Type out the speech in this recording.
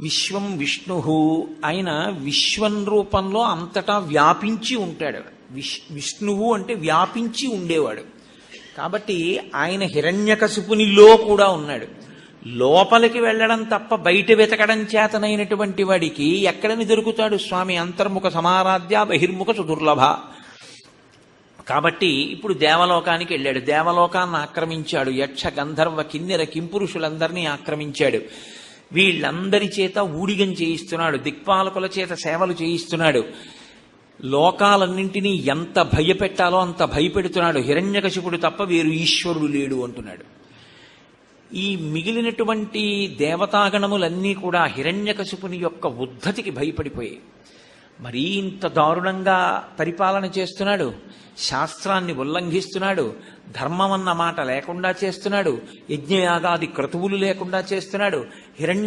విశ్వం విష్ణు ఆయన విశ్వం రూపంలో అంతటా వ్యాపించి ఉంటాడు. విష్ విష్ణువు అంటే వ్యాపించి ఉండేవాడు. కాబట్టి ఆయన హిరణ్యకశిపునిలో కూడా ఉన్నాడు. లోపలికి వెళ్ళడం తప్ప బయట వెతకడం చేతనైనటువంటి వాడికి ఎక్కడని దొరుకుతాడు స్వామి? అంతర్ముఖ సమారాధ్య బహిర్ముఖ సుదుర్లభ కాబట్టి ఇప్పుడు దేవలోకానికి వెళ్ళాడు. దేవలోకాన్ని ఆక్రమించాడు. యక్ష గంధర్వ కిన్నెర కింపురుషులందరినీ ఆక్రమించాడు. వీళ్ళందరి చేత ఊడిగం చేయిస్తున్నాడు దిక్పాలకుల చేత సేవలు చేయిస్తున్నాడు. లోకాలన్నింటినీ ఎంత భయపెట్టాలో అంత భయపెడుతున్నాడు. హిరణ్యకశిపుడు తప్ప వేరు ఈశ్వరుడు లేడు అంటున్నాడు. ఈ మిగిలినటువంటి దేవతాగణములన్నీ కూడా హిరణ్యకశిపుని యొక్క ఉద్ధతికి భయపడిపోయాయి. మరీ ఇంత దారుణంగా పరిపాలన చేస్తున్నాడు. శాస్త్రాన్ని ఉల్లంఘిస్తున్నాడు. ధర్మం అన్న మాట లేకుండా చేస్తున్నాడు. యజ్ఞయాగాది క్రతువులు లేకుండా చేస్తున్నాడు. హిరణ్య